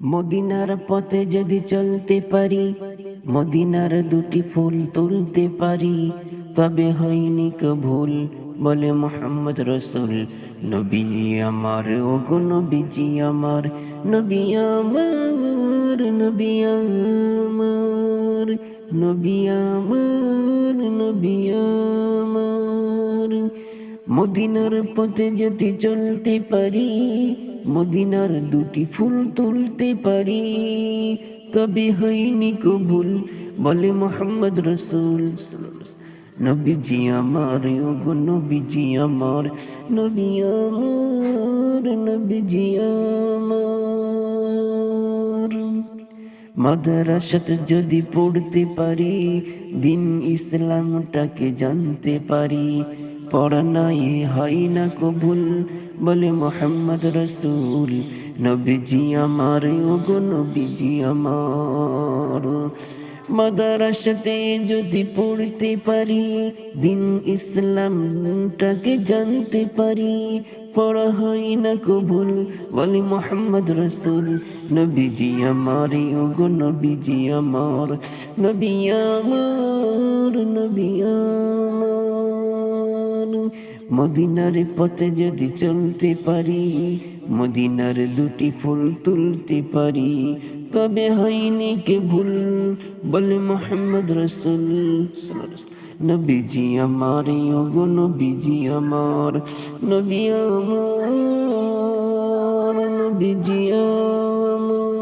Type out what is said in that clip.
মদিনার পথে যদি চলতে পারি, মদিনার দুটি ফুল তুলতে পারি, তবে হয়নি ভুল বলে মোহাম্মদ রসুল। নবীজি আমার ও গো নবীজি আমার, নবী আমার নবী আমার নবী আমার নবী আমার। মদিনার পথে যদি চলতে পারি, মদিনার দুটি ফুল তুলতে পারি। তবে হয়নি কবুল, বলে মোহাম্মদ রসুল। নবীজি আমার ও গো নবীজি আমার, নবী আমার, নবীজি আমার। মাদ্রাসাতে যদি পড়তে পারি, দিন ইসলামটাকে জানতে পারি পড়ানাই হয় না কবুল, বলে মোহাম্মদ রসুল, নবীজি আমার ও গো নবীজি আমার। মাদারাসাতে যদি পড়তে পারি, দিন ইসলামটাকে জানতে পারি, পড়া হয় না কবুল, বলে মোহাম্মদ রসুল, নবীজি আমার ও গো নবীজি আমার। নবী আমার নবী আমার। মদিনার পথে যদি চলতে পারি, মদিনার দুটি ফুল তুলতে পারি, তবে হয়নি কে ভুল, বলে মোহাম্মদ রসুল নবীজি আমার ও গো নবীজি আমার, নবী আমার, নবীজি আমার।